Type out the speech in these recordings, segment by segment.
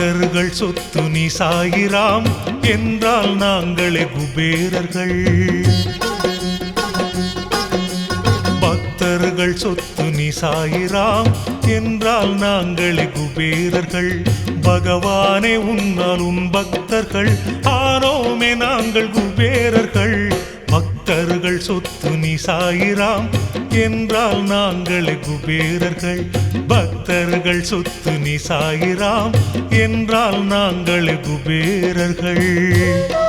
பக்தர்கள் சொத்து நீ சாயிராம் என்றால் நாங்களே குபேரர்கள். பக்தர்கள் சொத்து நீ சாயிராம் என்றால் நாங்களே குபேரர்கள். பகவானே உன்னால் உன் பக்தர்கள். ஆனோமே நாங்கள் குபேரர்கள். பக்தர்கள் சொத்து துணி சாயிராம். என்றால் நாங்கள் குபேரர்கள். பக்தர்கள் சொத்து நீ சாயிராம். என்றால் நாங்கள் குபேரர்கள்.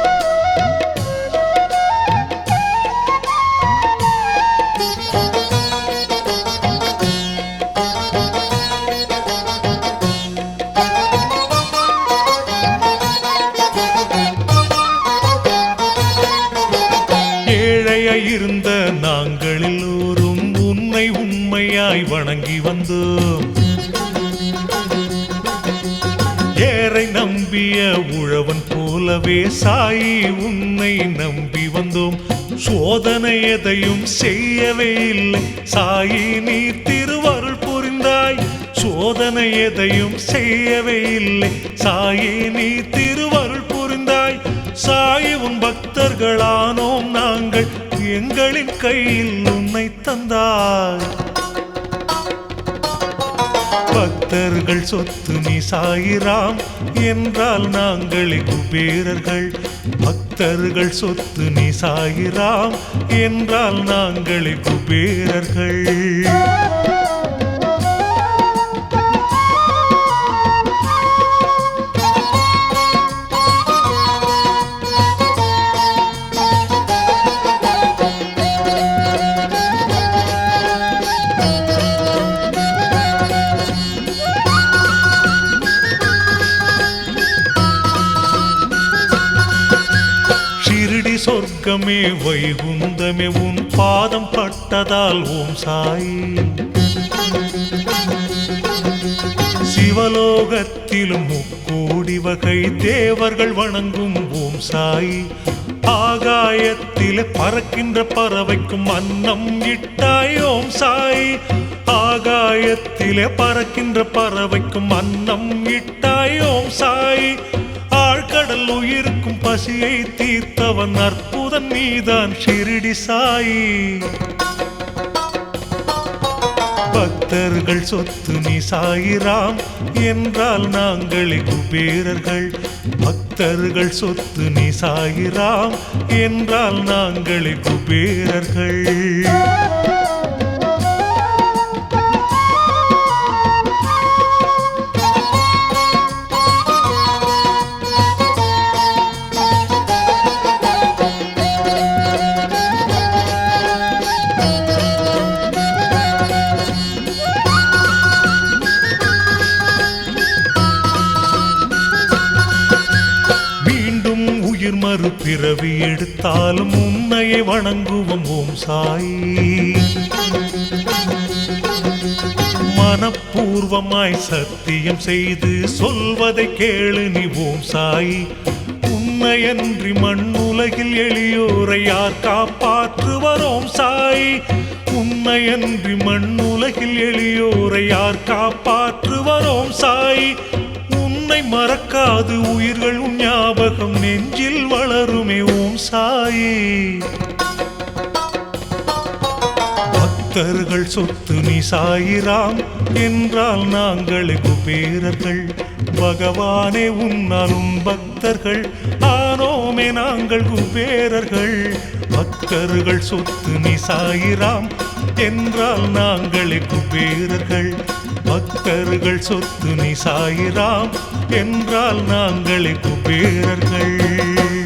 இருந்த நாங்கள் எல்லோரும் உன்னை உண்மையாய் வணங்கி வந்தோம். ஏரை நம்பிய உழவன் போலவே சாயி உன்னை நம்பி வந்தோம். சோதனை எதையும் செய்யவே இல்லை. சாயி நீ திருவருள் புரிந்தாய். சோதனை எதையும் செய்யவே இல்லை. சாயி நீ திருவருள் புரிந்தாய். சாயி உன் பக்தர்களானோம் நாங்கள். எங்களின் கையில் உன்னை தந்தாய். பக்தர்கள் சொத்து நீ சாயிராம் என்றால் நாங்களே குபேரர்கள் பக்தர்கள் சொத்து நீ சாயிராம் என்றால் நாங்களே குபேரர்கள் சொர்க்கமே வைகுந்தமே உன் பாதம் பட்டதால் ஓம் சாயி. சிவலோகத்திலும் முக்கோடி வகை தேவர்கள் வணங்கும் ஓம் சாயி. ஆகாயத்திலே பறக்கின்ற பறவைக்கும் அன்னம் இட்டாய் ஓம் சாய். ஆகாயத்திலே பறக்கின்ற பறவைக்கும் அன்னம் இட்டாய் ஓம் சாய். கடல் உயிருக்கும் பசியை தீர்த்தவன் அற்புதன் நீதான் ஷிரிடி சாயி. பக்தர்கள் சொத்து நீ சாயிராம் என்றால் நாங்களே குபேரர்கள். பக்தர்கள் சொத்து நீ சாயிராம் என்றால் நாங்களே குபேரர்கள். உயிர் மறுபிறவி எடுத்தாலும் உன்னையை வணங்குவோம் ஓம் சாயி. மனப்பூர்வமாய் சத்தியம் செய்து சொல்வதை கேளு நீ ஓம் சாயி. உன்னையன்றி மண்ணுலகில் எளியோரை யார் காப்பாற்றுவரோம் சாயி? உன்னையன்றி மண்ணுலகில் எளியோரை யார் காப்பாற்றுவரோம் சாயி? உன்னை மறக்காது உயிர்கள் உன் ஞாபகம் நெஞ்சில் வளருமே ஓம் சாயே. பக்தர்கள் சொத்து நீ சாயிராம் என்றால் நாங்கள் குபேரர்கள். பகவானே உன்னாலும் பக்தர்கள் ஆனோமே நாங்கள் குபேரர்கள். பக்தர்கள் சொத்து நீ சாயிராம் என்றால் நாங்களே குபேரர்கள். பக்தர்கள் சொத்து நீ சாயிராம் என்றால் நாங்களே குபேரர்கள்.